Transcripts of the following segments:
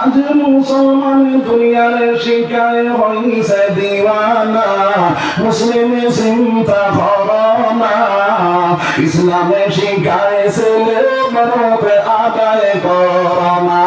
আজ মুসলমান দুনিয়ার শিকায় হইছে দিওয়ানা। মুসলিম চিন্তা করনা ইসলামে শিকায় ছেলে মরবে আদায় করনা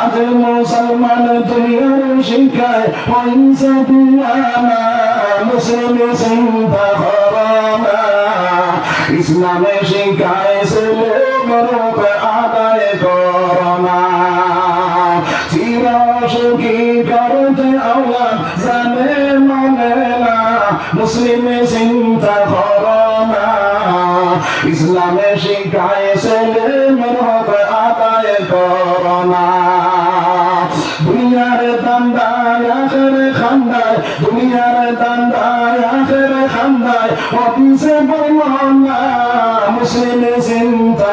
আজ মুসলমান দুনিয়ার শিকায় হইছে দিওয়ানা। মুসলিম চিন্তা করনা ইসলামে শিকায় ছেলে মরবে আদায় করনা জানে মানে না, মুসলিমে চিন্তা করনা ইসলামে শিখায় ছেলে মরবে আদায় করনা দুনিয়ার দান্দায়, আখের খান্দায়, দুনিয়ার দান্দায়, আখের খান্দায়, অফিসে বলনা মুসলিমে চিন্তা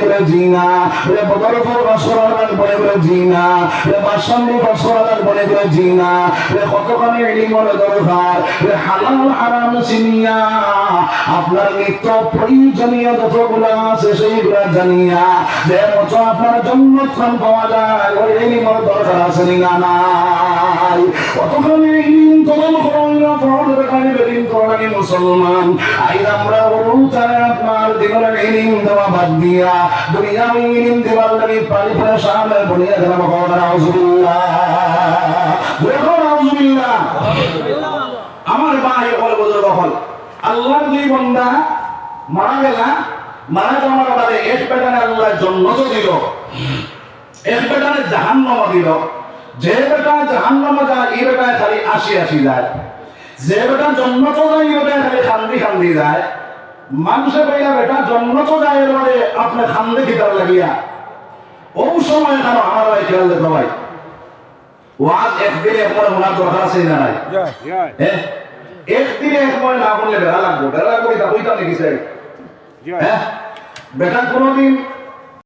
জিনা। রে বদর ফর মাসরা লাগবে করে জিনা। রে বাসান্দি মাসরা লাগবে করে জিনা। রে কতখানে ইলমের দরকার রে হালাল হারাম চিনিয়া আপনার নিত্য প্রয়োজনীয় যতগুলো আছে সেইগুলা জানিয়া যে মতো আপনার জন্মস্থান পাওয়া যায়। ওই ইলমের দরকার আছে না নাই? কতখানি ইলম তলব করুন না ফরজ কানে বেদিন কোরআনি মুসলমান। আইন আমরা অনুতারে আপনার দিনের ইলম দেওয়া বাদ দিয়া দুনিয়াবি ইলম দেওয়ার লাগি পারি পরেশান বনিয়া দেনা ভগবান আউযুবিল্লাহ। দেখো আউযুবিল্লাহ। আমার ভাই হল বুজুর্গ হল আল্লাহর দুই বন্দা মারা গেলা মারা যাওয়ার বাদে এক বেটানে আল্লাহ জন্ম তো দিল। এক বেটানে জাহান্নাম দিল। যে বেটা জাহান্নাম যায় এই বেটায় খালি আসি আসি যায়। যে বেটা জন্ম তো যায় এই বেটায় খালি খান্দি খান্দি যায়। মানুষে বইলা বেটা জন্ম তো যায় এর মানে আপনার খান্দি কিতার লাগিয়া। ও সময় কেন আমার ভাই খেয়াল দেখো ভাই। ওয়াজ একদিনে একবার ওনার দরকার আছে না নাই? একদিনে একবার না করলে বেড়া লাগবো। বেড়া লাগবো এটা হইতা নাকি স্যার হ্যাঁ? বেটা কোনোদিন